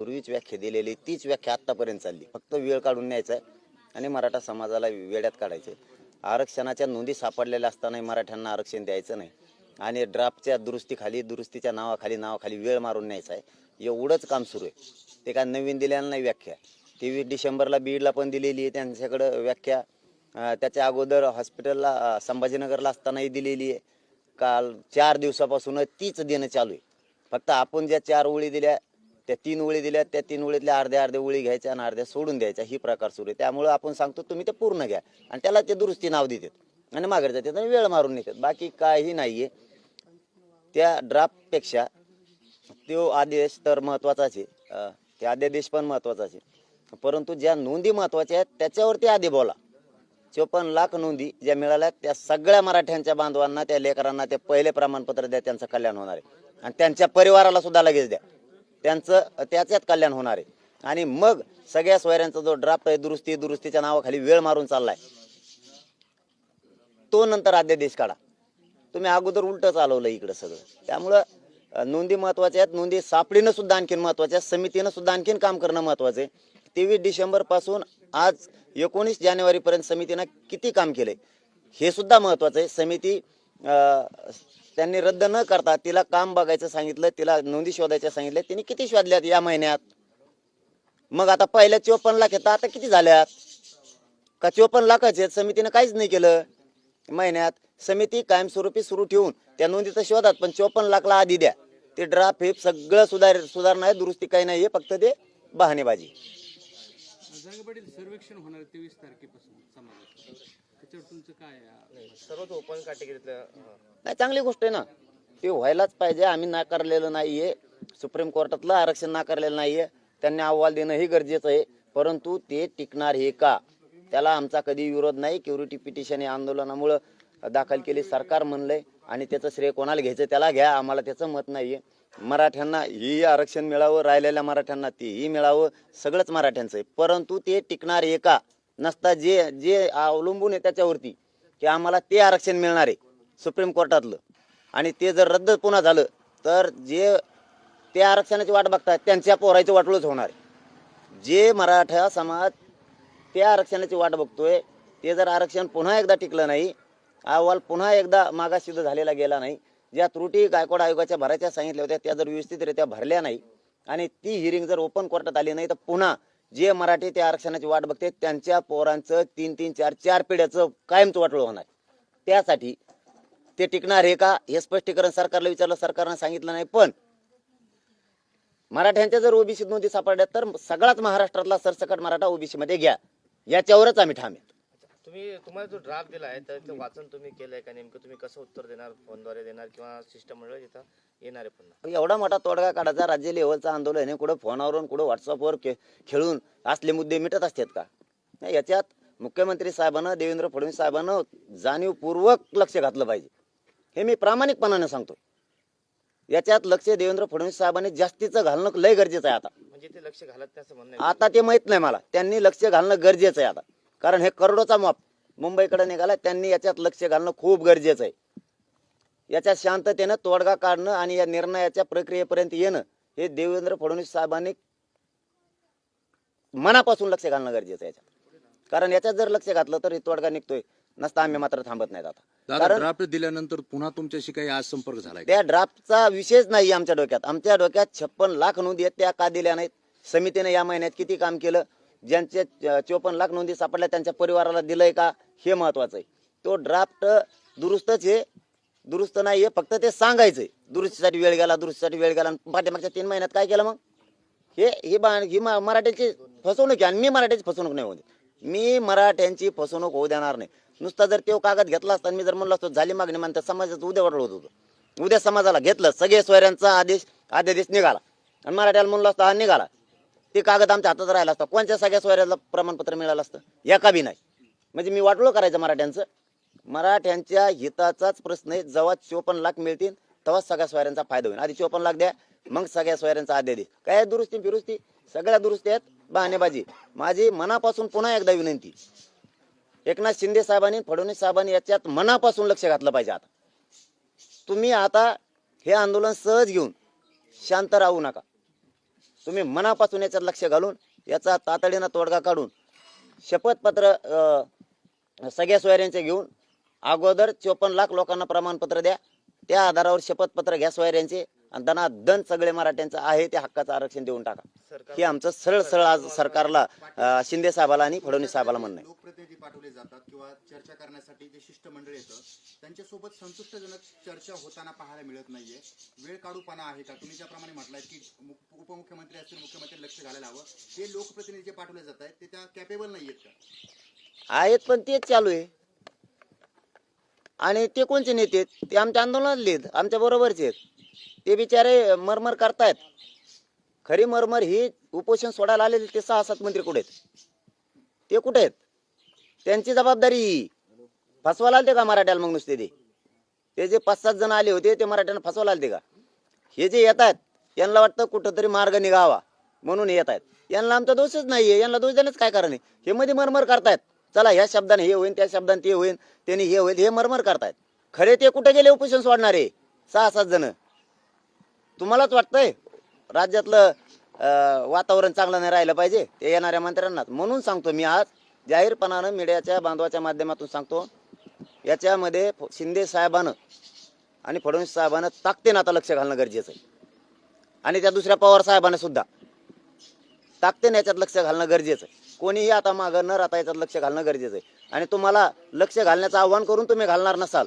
पूर्वीच व्याख्या दिलेली तीच व्याख्या आत्तापर्यंत चालली. फक्त वेळ काढून न्यायचा आहे आणि मराठा समाजाला वेड्यात काढायचे आरक्षणाच्या नोंदी सापडलेल्या असतानाही मराठ्यांना आरक्षण द्यायचं नाही. आणि ड्राफ्टच्या दुरुस्तीखाली दुरुस्तीच्या नावाखाली नावाखाली वेळ मारून न्यायचा आहे. एवढंच काम सुरू आहे. ते काय नवीन दिलेलं नाही व्याख्या. तेवीस डिसेंबरला बीडला पण दिलेली आहे. त्यांच्याकडं व्याख्या त्याच्या अगोदर हॉस्पिटलला संभाजीनगरला असतानाही दिलेली आहे. काल चार दिवसापासून तीच देणं चालू आहे. फक्त आपण ज्या चार ओळी दिल्या त्या तीन ओळी दिल्या त्या तीन ओळीतल्या अर्ध्या अर्ध्या ओळी घ्यायच्या आणि अर्ध्या सोडून द्यायच्या. ही प्रकार सुरू आहे. त्यामुळे आपण सांगतो तुम्ही ते पूर्ण घ्या. आणि त्याला ते दुरुस्ती नाव देतात. आणि माघारी जातात आणि वेळ मारून निघतात बाकी काही नाहीये. त्या ड्राफ्टपेक्षा तो आदेश तर महत्वाचाच आहे. ते अध्यादेश पण महत्वाचाच आहे. परंतु ज्या नोंदी महत्त्वाच्या आहेत त्याच्यावरती आधी बोला. चोपन्न लाख नोंदी ज्या मिळाल्या त्या सगळ्या मराठ्यांच्या बांधवांना त्या लेकरांना ते पहिले प्रमाणपत्र द्या त्यांचं कल्याण होणार आहे. आणि त्यांच्या परिवाराला सुद्धा लगेच द्या. त्यांचं त्याच्यात कल्याण होणार आहे. आणि मग सगळ्या सोयऱ्यांचा जो ड्राफ्ट आहे दुरुस्ती दुरुस्तीच्या नावाखाली वेळ मारून चाललाय. तो नंतर अध्यादेश काढा. तुम्ही अगोदर उलट चालवलं इकडं सगळं. त्यामुळं नोंदी महत्त्वाच्या आहेत. नोंदी सापडीनं सुद्धा आणखीन महत्त्वाच्या आहेत. समितीनं सुद्धा आणखीन काम करणं महत्वाचं आहे. तेवीस डिसेंबरपासून आज एकोणीस जानेवारी पर्यंत समितीनं किती काम केलंय? हे सुद्धा महत्वाचं आहे. समिती अं, त्यांनी रद्द न करता तिला काम बघायचं सांगितलं तिला नोंदी शोधायच्या सांगितलं. तिने किती शोधल्यात या महिन्यात? मग आता पहिल्या चोपन्न लाख येतात आता किती झाल्यात? का चोपन्न लाखाचे आहेत? समितीनं काहीच नाही केलं. महिन्यात समिती कायमस्वरूपी सुरू ठेवून त्या नोंदी तर शोधात पण चोपन्न लाखला आधी द्या. ते ड्राफ्ट हे सगळं सुधार सुधारणा आहे दुरुस्ती काही नाही फक्त ते बहाणेबाजी. सर्वेक्षण होणार तेवीस तारखेपासून त्याच्यावर तुमचं काय आहे? सर्वच ओपन कॅटेगरीतलं अं, नाही चांगली गोष्ट आहे ना. ते व्हायलाच पाहिजे आम्ही नाकारलेलं नाहीये. सुप्रीम कोर्टातलं आरक्षण नाकारलेलं नाहीये. त्यांनी अहवाल देणं हे गरजेचं आहे. परंतु ते टिकणार हे का? त्याला आमचा कधी विरोध नाही. क्युरिटी पिटिशन या आंदोलनामुळं दाखल केली सरकार म्हणलंय. आणि त्याचं श्रेय कोणाला घ्यायचं त्याला घ्या. आम्हाला त्याचं मत नाहीये. मराठ्यांना ही आरक्षण मिळावं राहिलेल्या मराठ्यांना तेही मिळावं. सगळंच मराठ्यांचं आहे. परंतु ते टिकणार आहे का? नसता जे जे अवलंबून आहे त्याच्यावरती की आम्हाला ते आरक्षण मिळणार आहे सुप्रीम कोर्टातलं. आणि ते जर रद्द पुन्हा झालं तर जे ते आरक्षणाची वाट बघतात त्यांच्या पोरायचं वाटलंच होणार आहे. जे मराठा समाज त्या आरक्षणाची वाट बघतोय ते जर आरक्षण पुन्हा एकदा टिकलं नाही अहवाल पुन्हा एकदा मागासिद्ध झालेला गेला नाही ज्या त्रुटी गायकवाड आयोगाच्या भरायच्या सांगितल्या होत्या त्या जर व्यवस्थितरित्या भरल्या नाही आणि ती हिअरिंग जर ओपन कोर्टात आली नाही तर पुन्हा जे मराठी त्या आरक्षणाची वाट बघते त्यांच्या पोरांचं तीन तीन चार चार पिढ्याचं कायमचं वाटलं होणार. त्यासाठी ते टिकणार हे का? हे स्पष्टीकरण सरकारला विचारलं सरकारनं सांगितलं नाही पण मराठ्यांच्या जर ओबीसी नोंदी सापडल्या तर सगळाच महाराष्ट्रातला सरसकट मराठा ओबीसीमध्ये घ्या. याच्यावरच आम्ही ठाम आहे तुम्ही तुम्हाला जो ड्राफ्ट दिला आहे तर ते वाचन तुम्ही केलंय का? नेमकं तुम्ही कसं उत्तर देणार? फोनद्वारे देणार किंवा सिस्टम मुळे इथं येणार आहे पुन्हा? एवढा मोठा तोडगा काढायचा राज्य लेवलचं आंदोलन आहे. कुठं फोनवरून कुठं व्हॉट्सअपवर खे- खेळून असले मुद्दे मिटत असतात का? नाही याच्यात मुख्यमंत्री साहेबांना देवेंद्र फडणवीस साहेबांना जाणीवपूर्वक लक्ष घातलं पाहिजे. हे मी प्रामाणिकपणाने सांगतो याच्यात लक्ष देवेंद्र फडणवीस साहेबांनी जास्तीचं घालणं लय गरजेचं आहे आता. म्हणजे ते लक्ष घालत नाही असं म्हणणं आहे. आता ते माहीत नाही मला. त्यांनी लक्ष घालणं गरजेचं आहे आता. कारण हे करोडोचा माप मुंबईकडे निघाला त्यांनी याच्यात लक्ष घालणं खूप गरजेचं आहे. याच्यात शांततेनं तोडगा काढणं आणि या निर्णयाच्या प्रक्रियेपर्यंत येणं हे देवेंद्र फडणवीस साहेबांनी मनापासून लक्ष घालणं गरजेचं आहे याच्यात. कारण याच्यात जर लक्ष घातलं तर हे तोडगा निघतोय. नसता आम्ही मात्र थांबत नाहीत आता. कारण ड्राफ्ट दिल्यानंतर पुन्हा तुमच्याशी काही आज संपर्क झालाय का? त्या ड्राफ्टचा विषयच नाही आमच्या डोक्यात. आमच्या डोक्यात छप्पन लाख नोंदी आहेत त्या का दिल्या नाहीत? समितीने या महिन्यात किती काम केलं? ज्यांचे चोपन्न लाख नोंदी सापडल्या त्यांच्या परिवाराला दिलंय का? हे महत्वाचं आहे. तो ड्राफ्ट दुरुस्तच आहे. दुरुस्त नाही आहे फक्त ते सांगायचंय. दुरुस्तीसाठी वेळ गेला दुरुस्तीसाठी वेळ गेला. आणि पाठीमागच्या तीन महिन्यात काय केलं मग? हे ही बा ही मराठ्याची मराठ्यांची फसवणूक आहे आणि मी मराठ्याची फसवणूक नाही होते मी मराठ्यांची फसवणूक होऊ देणार नाही. नुसता जर तो कागद घेतला असता मी जर म्हणलो असतो झाली मागणी म्हणता समाजाचं उद्या वाटलं होत होतं. उद्या समाजाला घेतलं सगळे सोयऱ्यांचा आदेश आदेश निघाला. आणि मराठ्याला म्हणलं असतं हा निघाला. ते कागद आमच्या हातात राहिला असता. कोणत्या सगळ्या सोयऱ्याला प्रमाणपत्र मिळालं असतं? एका बी नाही. म्हणजे मी वाटलो करायचं मराठ्यांचं. मराठ्यांच्या हिताचाच प्रश्न आहे. जेव्हा चोपन्न लाख मिळतील तेव्हाच सगळ्या सोयऱ्यांचा फायदा होईल. आधी चोपन्न लाख द्या मग सगळ्या सोयऱ्यांचा आद्या दे. काय दुरुस्ती फिरुस्ती? सगळ्या दुरुस्ती आहेत. बहाणेबाजी माझी मनापासून पुन्हा एकदा विनंती. एकनाथ शिंदे साहेबांनी फडणवीस साहेबांनी याच्यात मनापासून लक्ष घातलं पाहिजे आता. तुम्ही आता हे आंदोलन सहज घेऊन शांत राहू नका. तुम्ही मनापासून याच्यात लक्ष घालून याचा तातडीनं तोडगा काढून शपथपत्र सगळ्या सोयऱ्यांचे घेऊन अगोदर चोपन्न लाख लोकांना प्रमाणपत्र द्या. त्या आधारावर शपथपत्र घ्या सोयऱ्यांचे. आणि त्यांना दन सगळे मराठ्यांचं आहे ते हक्काचं आरक्षण देऊन टाका. हे आमचं सरळ सरळ आज सरकारला अं, शिंदे साहेबाला आणि फडणवीस साहेबाला म्हणणं आहे. लोकप्रतिनिधी पाठवले जातात किंवा चर्चा करण्यासाठी जे शिष्टमंडळ येतं त्यांच्यासोबत संतुष्टजनक चर्चा होताना पाहायला मिळत नाहीये. वेळ काढूपणा आहे का? तुम्ही ज्याप्रमाणे म्हटलाय की मु- उपमुख्यमंत्री असतील मुख्यमंत्री लक्ष घालायला हवं. ते लोकप्रतिनिधी जे पाठवले जात आहेत ते त्या कॅपेबल नाहीयेत का? आहेत पण तेच चालू आहे. आणि ते कोणचे नेते आहेत? ते आमच्या आंदोलनातले आहेत आमच्या बरोबरचे आहेत. ते बिचारे मरमर करतायत. खरी मरमर ही उपोषण सोडायला आलेले ते सहा सात मंत्री कुठे आहेत? ते कुठे आहेत? त्यांची जबाबदारी फसवायला आलते का मराठ्याला मग नुसते ते? ते जे पाच सात जण आले होते ते मराठ्यांना फसवायला आलते का? हे जे येत आहेत यांना वाटतं कुठंतरी मार्ग निघावा म्हणून येत आहेत. यांना आमचा दोषच नाहीये यांना दोष देण्याच काय कारण आहे? हे मध्ये मरमर करतायत. चला ह्या शब्दाने हे होईल त्या शब्दाने ते होईल त्यांनी हे होईल हे मरमर करतायत. खरे ते कुठे गेले उपोषण सोडणारे? सहा सात जण. तुम्हालाच वाटतंय? राज्यातलं वातावरण चांगलं नाही राहिलं पाहिजे ते येणाऱ्या मंत्र्यांना म्हणून सांगतो मी आज जाहीरपणानं मीडियाच्या बांधवाच्या माध्यमातून सांगतो याच्यामध्ये फ- शिंदे साहेबानं आणि फडणवीस साहेबानं ताकदीनं आता लक्ष घालणं गरजेचं आहे. आणि त्या दुसऱ्या पवार साहेबांना सुद्धा. ताकदीनं याच्यात लक्ष घालणं गरजेचं आहे. कोणीही आता मागं न राहता याच्यात लक्ष घालणं गरजेचं आहे. आणि तुम्हाला लक्ष घालण्याचं आव्हान करून तुम्ही घालणार नसाल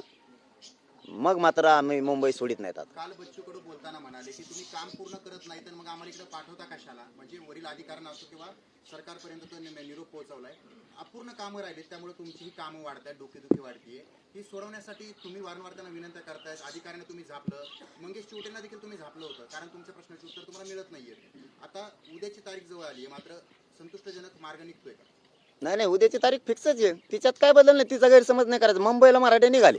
मग मात्र आम्ही मुंबई सोडित नाहीत आता. काल बच्चू कडू बोलताना म्हणाले की तुम्ही काम पूर्ण करत नाही तर मग आम्हाला इकडे पाठवता कशाला? म्हणजे वरील अधिकाऱ्यांना असो किंवा सरकारपर्यंत तो नि- निरोप पोहोचवलाय. अपूर्ण कामं राहिली त्यामुळे तुमची ही कामं वाढत आहेत डोकेदुखी वाढतीये. ही सोडवण्यासाठी तुम्ही वारंवार त्यांना विनंत्या करतायत अधिकाऱ्यांना तुम्ही झापलं मंगेश चिवटेंना देखील तुम्ही झापलं होतं कारण तुमच्या प्रश्नाचे उत्तर तुम्हाला मिळत नाहीये आता उद्याची तारीख जवळ आली आहे मात्र संतुष्टजनक मार्ग निघतोय का? नाही नाही उद्याची तारीख फिक्सच आहे. तिच्यात काय बदल नाही तिचा गैरसमज नाही करायचा. मुंबईला मराठे निघाले.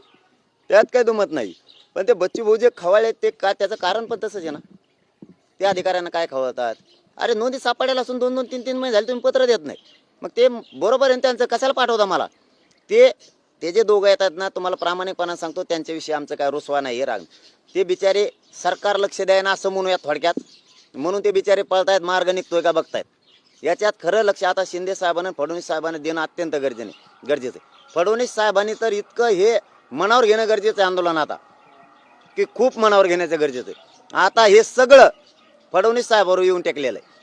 त्यात काय दुमत नाही. पण ते बच्चू भाऊ जे खवाळे आहेत ते का त्याचं कारण पण तसंच आहे ना. त्या अधिकाऱ्यांना काय खवळतात? अरे नोंदी सापडायला असून दोन दोन तीन तीन महिने झाले तुम्ही पत्र देत नाही. मग ते बरोबर आहे ना त्यांचं? कशाला पाठवता मला? ते ते जे दोघं येतात ना तुम्हाला प्रामाणिकपणा सांगतो त्यांच्याविषयी आमचं काय रुसवा नाही राग. ते बिचारे सरकार लक्ष द्यायना असं म्हणूया थोडक्यात. म्हणून ते बिचारे पळतायत मार्ग निघतोय का बघतायत. याच्यात खरं लक्ष आता शिंदे साहेबांना फडणवीस साहेबांना देणं अत्यंत गरजेने गरजेचं आहे. फडणवीस साहेबांनी तर इतकं हे मनावर घेणं गरजेचं आहे आंदोलन आता. की खूप मनावर घेण्याचं गरजेचं आहे. आता हे सगळं फडणवीस साहेबावर येऊन टेकलेलं आहे.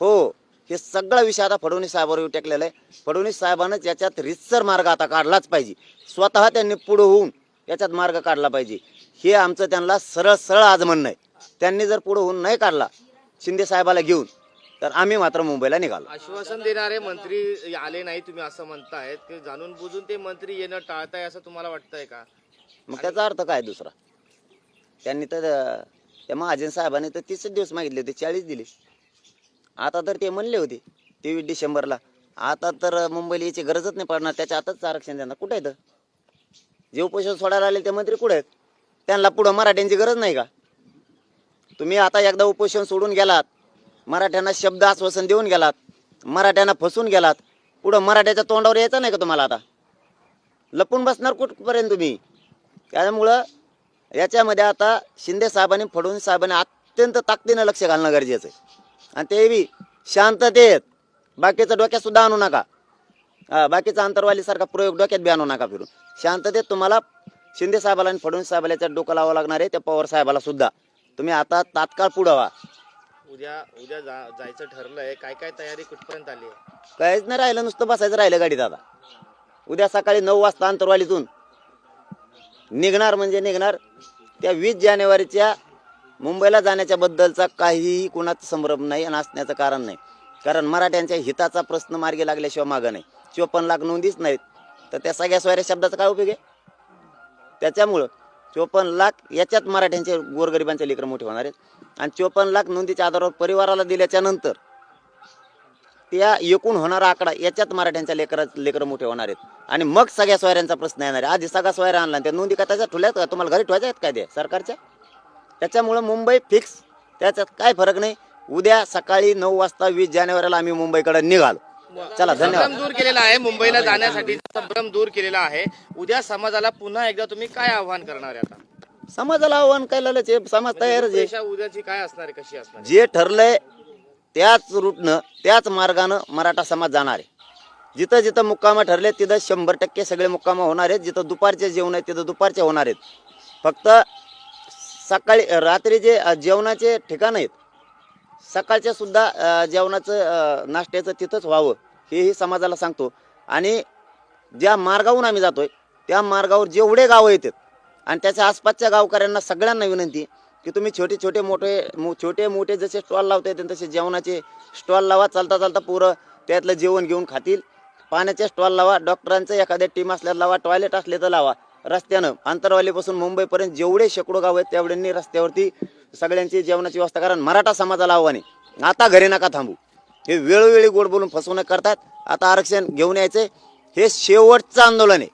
हो हे सगळा विषय आता फडणवीस साहेबावर येऊन टेकलेला आहे. फडणवीस साहेबानं याच्यात रितसर मार्ग आता काढलाच पाहिजे. स्वतः त्यांनी पुढं होऊन याच्यात मार्ग काढला पाहिजे. हे आमचं त्यांना सरळ सरळ आज म्हणणं आहे. त्यांनी जर पुढं होऊन नाही काढला शिंदे साहेबाला घेऊन तर आम्ही मात्र मुंबईला निघालो. आश्वासन देणारे मंत्री आले नाही तुम्ही असं म्हणतायत. की जाणून बुजून ते मंत्री येणं टाळताय असं तुम्हाला वाटतंय का? मग त्याचा अर्थ काय दुसरा? त्यांनी तर त्या महाजन साहेबांनी तर तीसच दिवस मागितले होते चाळीस दिले. आता तर ते म्हणले होते तेवीस डिसेंबरला. आता तर मुंबईला यायची गरजच नाही पडणार त्याच्या आताच आरक्षण देणार. कुठे आहेत जे उपोषण सोडायला आले ते मंत्री कुठे आहेत? त्यांना पुढं मराठ्यांची गरज नाही का? तुम्ही आता एकदा उपोषण सोडून गेलात मराठ्यांना शब्द आश्वासन देऊन गेलात मराठ्यांना फसून गेलात पुढं मराठ्याच्या तोंडावर यायचं नाही का तुम्हाला आता? लपून बसणार कुठपर्यंत तुम्ही? त्यामुळं याच्यामध्ये आता शिंदे साहेबांनी फडणवीस साहेबांनी अत्यंत ताकदीनं लक्ष घालणं गरजेचं आहे. आणि ते बी शांततेत. बाकीचं डोक्यात सुद्धा आणू नका. हा, बाकीचा अंतरवालीसारखा प्रयोग डोक्यात बी आणू नका फिरून. शांततेत तुम्हाला शिंदे साहेबाला आणि फडणवीस साहेबाला याच्यात डोकं लावावं लागणार आहे त्या पवार साहेबाला सुद्धा. तुम्ही आता तात्काळ पुढं व्हा. उद्या उद्या जा- जायचं ठरलंय. काय काय तयारी कुठपर्यंत आली आहे? काहीच नाही राहिलं नुसतं बसायचं राहिलं गाडीत आता. उद्या सकाळी नऊ वाजता अंतरवालीतून निघणार म्हणजे निघणार त्या वीस जानेवारीच्या मुंबईला जाण्याच्या बद्दलचा काहीही कुणाचा संभ्रम नाही आणि असण्याचं कारण नाही. कारण मराठ्यांच्या हिताचा प्रश्न मार्गी लागल्याशिवाय मागं नाही. चोपन्न लाख नोंदीच नाहीत. तर त्या सगळ्या सोयऱ्या शब्दाचा काय उपयोग आहे? त्याच्यामुळं चोपन्न लाख याच्यात मराठ्यांचे गोरगरिबांचे लेकरं मोठे होणार आहेत. आणि चोपन्न लाख नोंदीच्या आधारावर परिवाराला दिल्याच्या नंतर त्या एकूण होणारा आकडा याच्यात मराठ्यांच्या लेकर लेकरं मोठे होणार आहेत. आणि मग सगळ्या सोयऱ्यांचा प्रश्न येणार आहे. आधी सगळा सोयरा आणला आणि त्या नोंदी का त्याच्या ठुल्यात का? तुम्हाला घरी ठेवायच्या आहेत काय ते सरकारच्या? त्याच्यामुळं मुंबई फिक्स. त्याच्यात काय फरक नाही. उद्या सकाळी नऊ वाजता वीस जानेवारीला आम्ही मुंबईकडे निघालो. चला धन्यवाद. संभ्रम दूर केलेला आहे. मुंबईला जाण्यासाठी संभ्रम दूर केलेला आहे. उद्या समाजाला पुन्हा एकदा तुम्ही काय आव्हान करणार आहे आता? समाजाला आव्हान करायला ते समाज तयारच आहे. देशा उद्याची काय असणार आहे कशी असणार आहे? जे ठरलंय त्याच रूटनं त्याच मार्गानं मराठा समाज जाणार आहे. जिथं जिथं मुक्कामं ठरले तिथं शंभर टक्के सगळे मुक्कामं होणार आहेत. जिथं दुपारचे जेवण आहेत तिथं दुपारचे होणार आहेत. फक्त सकाळी रात्रीचे अ, जेवणाचे ठिकाण आहेत सकाळच्या सुद्धा अ, जेवणाचं अ, नाश्त्याचं तिथंच व्हावं हेही समाजाला सांगतो. आणि ज्या मार्गावरून आम्ही जातोय त्या मार्गावर जेवढे गावं येतात आणि त्याच्या आसपासच्या गावकऱ्यांना सगळ्यांना विनंती की तुम्ही छोटे छोटे मोठे मो छोटे मोठे जसे स्टॉल लावता येते तसे जेवणाचे स्टॉल लावा. चालता चालता पुरं त्यातलं जेवण घेऊन खातील. पाण्याचे स्टॉल लावा. डॉक्टरांचं एखाद्या टीम असल्यात लावा. टॉयलेट असले तर लावा. रस्त्यानं आंतरवालीपासून मुंबईपर्यंत जेवढे शेकडो गाव आहेत तेवढ्यांनी रस्त्यावरती सगळ्यांची जेवणाची व्यवस्था कारण मराठा समाजाला आव्हाने. आता घरी नका थांबू. हे वेळोवेळी गोड बोलून फसवणूक करतात. आता आरक्षण घेऊन यायचे हे शेवटचं आंदोलन आहे.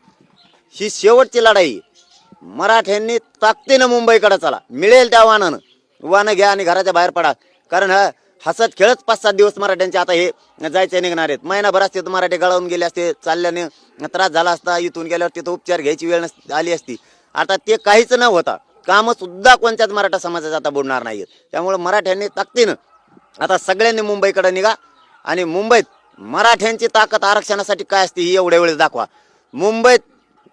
ही शेवटची लढाई आहे. मराठ्यांनी ताकदीनं मुंबईकडे चला. मिळेल त्या वाहनानं. वाहनं घ्या आणि घराच्या बाहेर पडा. कारण हा हसत खेळत पाच सात दिवस मराठ्यांचे आता हे जायचे निघणार आहेत. महिनाभर असते तर मराठी गळावून गेले असते चालल्याने त्रास झाला असता इथून गेल्यावर तिथं उपचार घ्यायची वेळ नस- आली असती. आता ते काहीच न होता कामंसुद्धा कोणत्याच मराठा समाजाचा आता बुडणार नाहीत त्यामुळे मराठ्यांनी ताकदीनं आता सगळ्यांनी मुंबईकडे निघा आणि मुंबईत मराठ्यांची ताकद आरक्षणासाठी काय असते ही एवढ्या वेळेस दाखवा. मुंबईत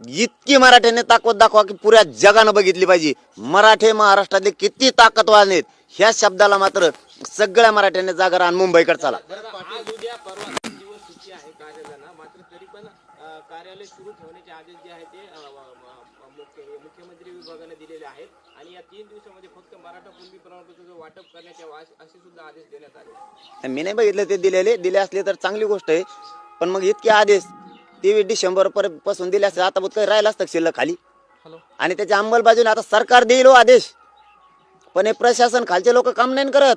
इतकी मराठ्यांनी ताकद दाखवा की पुऱ्या जगानं बघितली पाहिजे. मराठे महाराष्ट्रातले किती ताकदवान आहेत ह्या शब्दाला मात्र सगळ्या मराठ्यांनी जागा राहून मुंबईकडे चला. आज उद्या परवा तीन दिवस सुट्टी आहे कार्यालयाला मात्र तरी पण अ, कार्यालय सुरू ठेवण्याचे आदेश जे आहे ते अ, अ, अ, मुख्य- मुख्यमंत्री विभागाने दिलेले आहेत. आणि या तीन दिवसामध्ये फक्त मराठा कुणबी प्रमाणपत्राचं वाटप करण्यात यावं असे असे सुद्धा आदेश देण्यात आले. मी नाही बघितलं ते दिलेले दिले असले तर चांगली गोष्ट आहे पण मग इतके आदेश तेवीस डिसेंबर पर्यंत पासून दिले असते. आता काही राहिला असतं शिल्लक खाली? आणि त्याच्या अंमलबजावणी आता सरकार देईल हो आदेश. पण हे प्रशासन खालचे लोक काम नाही करत.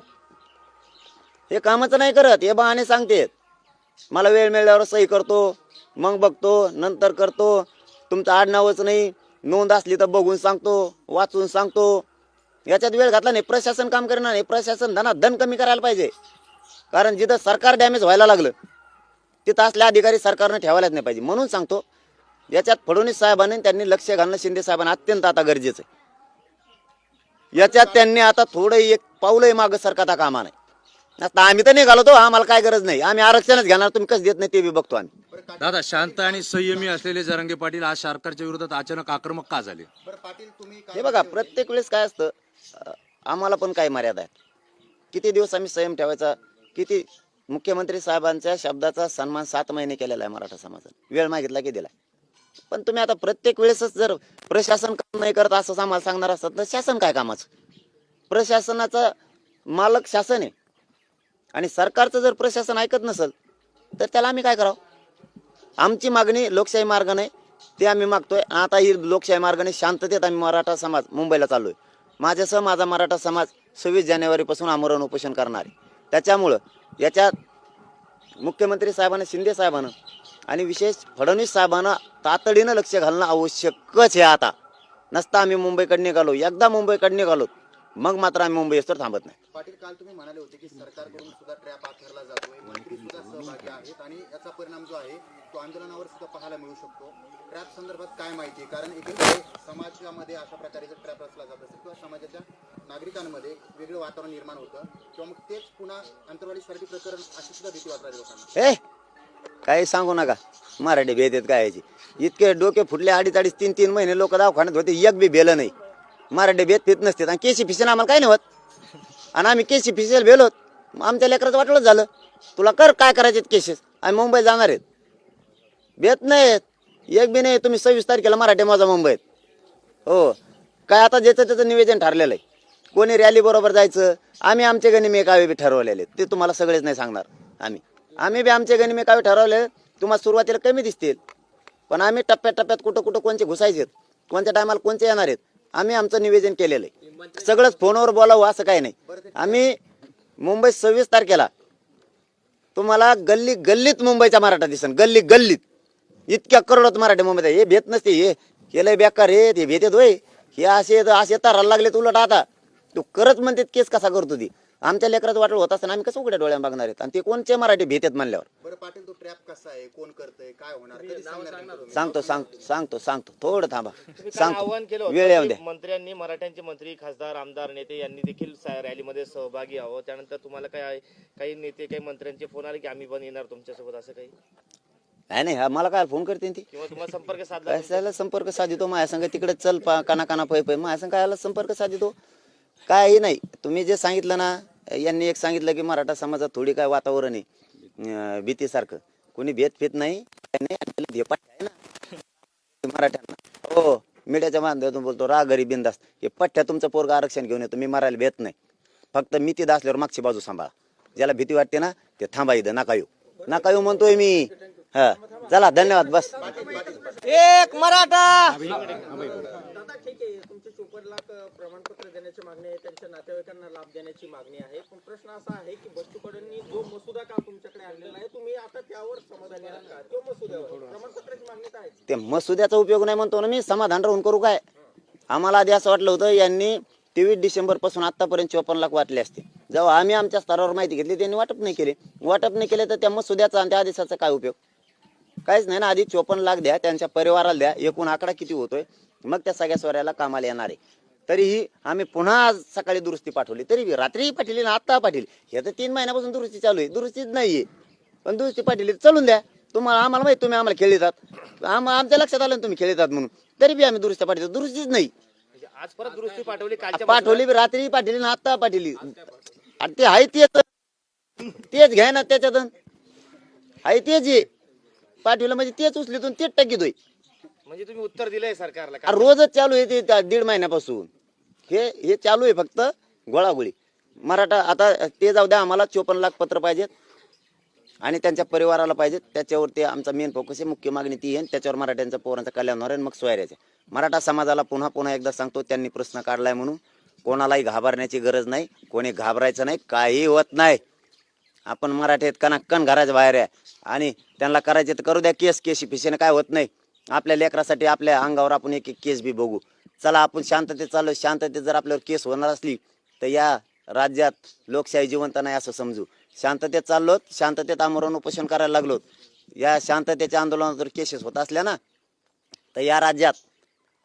हे कामच नाही करत हे बहाणे सांगतेत. मला वेळ मिळाल्यावर सही करतो मग बघतो नंतर करतो. तुमचं आडनावच नाही. नोंद असली तर बघून सांगतो वाचून सांगतो. याच्यात वेळ घातला नाही प्रशासन काम करणार नाही. प्रशासन धना धन कमी करायला पाहिजे. कारण जिथं सरकार डॅमेज व्हायला लागलं तिथं असले अधिकारी सरकारनं ठेवायलाच नाही पाहिजे. म्हणून सांगतो याच्यात फडणवीस साहेबांनी त्यांनी लक्ष घालणं शिंदे साहेबांना अत्यंत आता गरजेचं आहे. याच्यात त्यांनी आता थोडं एक पावलंही मागं सरकारचा कामा नाही आता आम्ही तर नाही घालतो आम्हाला काय गरज नाही. आम्ही आरक्षणच घेणार तुम्ही कसं देत नाही ते बी बघतो आम्ही. दादा शांत आणि संयमी असलेले जरांगे पाटील आज सरकारच्या विरोधात अचानक आक्रमक का झाले? बरं पाटील तुम्ही हे बघा प्रत्येक वेळेस काय असतं आम्हाला पण काय मर्यादा आहे किती दिवस आम्ही संयम ठेवायचा किती मुख्यमंत्री साहेबांच्या शब्दाचा सन्मान सात महिने केलेला आहे मराठा समाजाने. वेळ मागितला की दिला पण तुम्ही आता प्रत्येक वेळेसच जर प्रशासन काम नाही करत असं आम्हाला सांगणार असतात तर शासन काय कामाचं? प्रशासनाचा मालक शासन आहे. आणि सरकारचं जर प्रशासन ऐकत नसेल तर त्याला आम्ही काय करावं? आमची मागणी लोकशाही मार्गाने ते आम्ही मागतोय. आता ही लोकशाही मार्गाने शांततेत आम्ही मराठा समाज मुंबईला चाललोय. माझ्यासह माझा मराठा समाज सव्वीस जानेवारीपासून आमरण उपोषण करणार आहे. त्याच्यामुळं याच्यात मुख्यमंत्री साहेबांना शिंदे साहेबांना आणि विशेष फडणवीस साहेबांना तातडीनं लक्ष घालणं आवश्यकच आहे आता. नसता आम्ही मुंबईकडे निघालो एकदा मुंबईकडे निघालो मग मात्र आम्ही मुंबई तर थांबत नाही. पाटील काल तुम्ही म्हणाले होते की सरकारकडून सुद्धा ट्रॅप आखरला जातोय मंत्री सुद्धा सहभागी आहेत आणि याचा परिणाम जो आहे तो आंदोलनावर सुद्धा पाहायला मिळू शकतो. ट्रॅप संदर्भात काय माहिती आहे? कारण एकीकडे समाजामध्ये अशा प्रकारे जर ट्रॅप रचला जात असेल किंवा समाजाच्या नागरिकांमध्ये एक वेगळं वातावरण निर्माण होतं. किंवा मग तेच पुन्हा अंतरवाली शर्टी प्रकरण अशी सुद्धा भीती वाटणारी लोकांना. ए काही सांगू नका. मराठी भेद आहेत काय याची? इतके डोके फुटले अडीच अडीच तीन तीन महिने लोक दवाखान्यात होते एक बी बेलं नाही. मराठी भेद फित नसते. आणि केसी फिशन आम्हाला काय नाही होत. आणि आम्ही केसी फिसेल मग आमच्या लेकराचं वाटलंच झालं. तुला कर काय करायचे केसेस? आम्ही मुंबईत जाणार आहेत. भेट नाहीत एक बी नाही तुम्ही सव्वीस तारखेला मराठी माझा मुंबईत. हो. काय आता ज्याचं त्याचं निवेदन ठरलेलं आहे. कोणी रॅली बरोबर जायचं? आम्ही आमचे गणिमे कावे बी ठरवलेले ते तुम्हाला सगळेच नाही सांगणार. आम्ही. आम्ही बी आमचे गणिमे कावे ठरवले. तुम्हाला सुरुवातीला कमी दिसतील. पण आम्ही टप्प्यात टप्प्यात कुठं कुठं कोणते घुसायचे कोणत्या टायमाला कोणते येणार आहेत? आम्ही आमचं निवेदन केलेलं आहे. सगळंच फोनवर बोलावं असं काही नाही. आम्ही मुंबईत सव्वीस तारखेला तुम्हाला गल्ली गल्लीत मुंबईचा मराठा दिसन. गल्ली गल्लीत. इतक्या करोडात मराठी मुंबईत हे भेट नसते हे. हे लय बेकार हे ते भेटेत होय. हे असे असे ताराला लागले उलट आता. तू करत म्हणते केस कसा करतो ती? आमच्या लेकराचं वाटलं होत असताना आम्ही कसं उघड्या डोळ्यानं बघणार आहेत? आणि ते कोणचे मराठी भीतेत म्हणल्यावर? बरं पाटील तो ट्रॅप कसा आहे? कोण करतंय? काय होणार? कधी सांगणार तुम्ही? सांगतो सांगतो सांगतो सांगतो. थोडं थांबा. तुम्ही काल आवाहन केलं सांगतो वेळ येऊन होतं द्या. की मंत्र्यांनी मराठ्यांचे मंत्री खासदार आमदार नेते यांनी देखील सा- रॅलीमध्ये सहभागी व्हावं त्यानंतर तुम्हाला काय काही नेते काही मंत्र्यांचे फोन आले की आम्ही पण येणार तुमच्यासोबत असं काही? नाही नाही हा मला काय फोन करते ती? किंवा तुम्हाला संपर्क साधला कशाला संपर्क साधितो? माझ्या संग तिकडे चल पा काना काना पै पै. माझ्या संग कायला संपर्क साधितो? काही नाही. तुम्ही जे सांगितलं ना यांनी एक सांगितलं की मराठा समाजात थोडी काय वातावरण आहे. भीतीसारखं. कोणी भेद फेत नाही आहे ना. मराठ्यांना. हो मीडियाच्या माध्यमातून बोलतो रा गरीब बिंदास हे पठ्ठ्या तुमचं पोरग आरक्षण घेऊन येतो मी मरायला भेट नाही. फक्त मी तिथं असल्यावर मागची बाजू सांभाळा. ज्याला भीती वाटते ना ते थांबा इथं नका येऊ. नका येऊ म्हणतोय मी. हा. चला धन्यवाद बस. एक मराठा! चोपन्न लाख प्रमाणपत्र देण्याची मागणी आहे त्यांच्या नातेवाईकांना लाभ देण्याची मागणी आहे. पण प्रश्न असा आहे की बच्चू कडूंनी जो मसुदा काल तुमच्याकडे आणलेला आहे तुम्ही आता त्यावर समाधानी आहात का? तो मसुद्यावर. प्रमाणपत्राची मागणी तर आहे ते मसुद्याचा उपयोग नाही म्हणतो ना मी समाधान राहून करू काय? आम्हाला आधी असं वाटलं होतं यांनी तेवीस डिसेंबरपासून आतापर्यंत चोपन्न लाख वाटले असते. जेव्हा आम्ही आमच्या स्तरावर माहिती घेतली त्यांनी वाटप नाही केले. वाटप नाही केले तर त्या मसुद्याचा आणि त्या आदेशाचा काय उपयोग? काहीच नाही ना आधी चोपन्न लाख द्या त्यांच्या परिवाराला द्या एकूण आकडा किती होतोय? मग त्या सगळ्या स्वऱ्याला कामाला येणार आहे. तरीही आम्ही पुन्हा आज सकाळी दुरुस्ती पाठवली. तरी रात्रीही पाठवली ना आत्ता पाठवली. हे तर तीन महिन्यापासून दुरुस्ती चालू आहे. दुरुस्तीच नाहीये. पण दुरुस्ती पाठवली चालून द्या. तुम्हाला आम्हाला माहिती तुम्ही आम्हाला खेळतात आम आमच्या लक्षात आलं तुम्ही खेळतात म्हणून. तरी बी आम्ही दुरुस्ती पाठवतो दुरुस्तीच नाही. म्हणजे आज परत दुरुस्ती पाठवली पाठवली रात्री पाठवली ना आत्ता पाठवली. आणि ते आहे तेच. तेच घ्या ना त्याच्यातून. आहे तेच आहे पाठवलं म्हणजे तेच उचलीतून तेच टाकीतोय म्हणजे तुम्ही उत्तर दिलंय सरकारला अरे रोजच चालू आहे ते त्या दीड महिन्यापासून. हे हे चालू आहे फक्त गोळागोळी. मराठा आता ते जाऊ द्या आम्हाला चोपन्न लाख पत्र पाहिजेत आणि त्यांच्या परिवाराला पाहिजेत. त्याच्यावर ते आमचा मेन फोकस आहे मुख्य मागणी ती आहे आणि त्याच्यावर मराठ्यांचं पोरांचं कल्याण होणार आहे आणि मग सोयऱ्याचे मराठा समाजाला पुन्हा पुन्हा एकदा सांगतो त्यांनी प्रश्न काढलाय म्हणून. कोणालाही घाबरण्याची गरज नाही कोणी घाबरायचं नाही काही होत नाही. आपण मराठीत कण घराच्या बाहेर आहे आणि त्यांना करायचे तर करू द्या केस केशी पिशेने काय होत नाही. आपल्या लेकरासाठी आपल्या अंगावर आपण एक एक केस बी बघू. चला आपण शांततेत चाललो. शांततेत जर आपल्यावर केस होणार असली तर या राज्यात लोकशाही जिवंत नाही असं समजू. शांततेत चाललोत. शांततेत आमरण उपोषण करायला लागलोत. या शांततेच्या आंदोलनात जर केसेस होत असल्या ना तर या राज्यात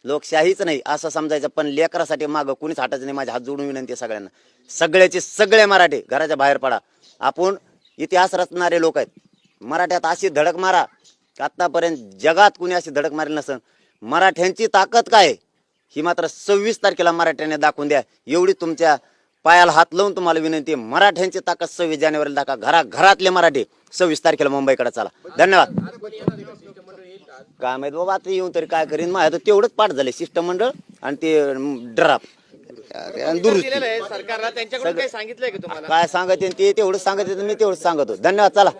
लोकशाहीच नाही असं समजायचं. पण लेकरासाठी मागं कुणीच हटायचं नाही. माझ्या हात जोडून विनंती आहे सगळ्यांना. सगळ्याचे सगळे मराठे घराच्या बाहेर पडा. आपण इतिहास रचणारे लोक आहेत. मराठ्यात अशी धडक मारा. की आतापर्यंत जगात कुणी अशी धडक मारली नसन. मराठ्यांची ताकद काय? ही मात्र सव्वीस तारखेला मराठ्याने दाखवून द्या. एवढी तुमच्या पायाला हात लावून तुम्हाला विनंती आहे. मराठ्यांची ताकद सव्वीस जानेवारीला दाखवा. घरा घरातले मराठे सव्वीस तारखेला मुंबईकडे चला. धन्यवाद. काय माहीत बाबा आता येऊन तरी काय करीन? माझ्या तर तेवढंच पाठ झाले शिष्टमंडळ आणि ते ड्राफ्ट आणि दुरुस्ती. सरकारला त्यांच्याकडून काही सांगितलंय की तुम्हाला? काय सांगत ते तेवढंच सांगत मी तेवढंच सांगतो धन्यवाद. चला.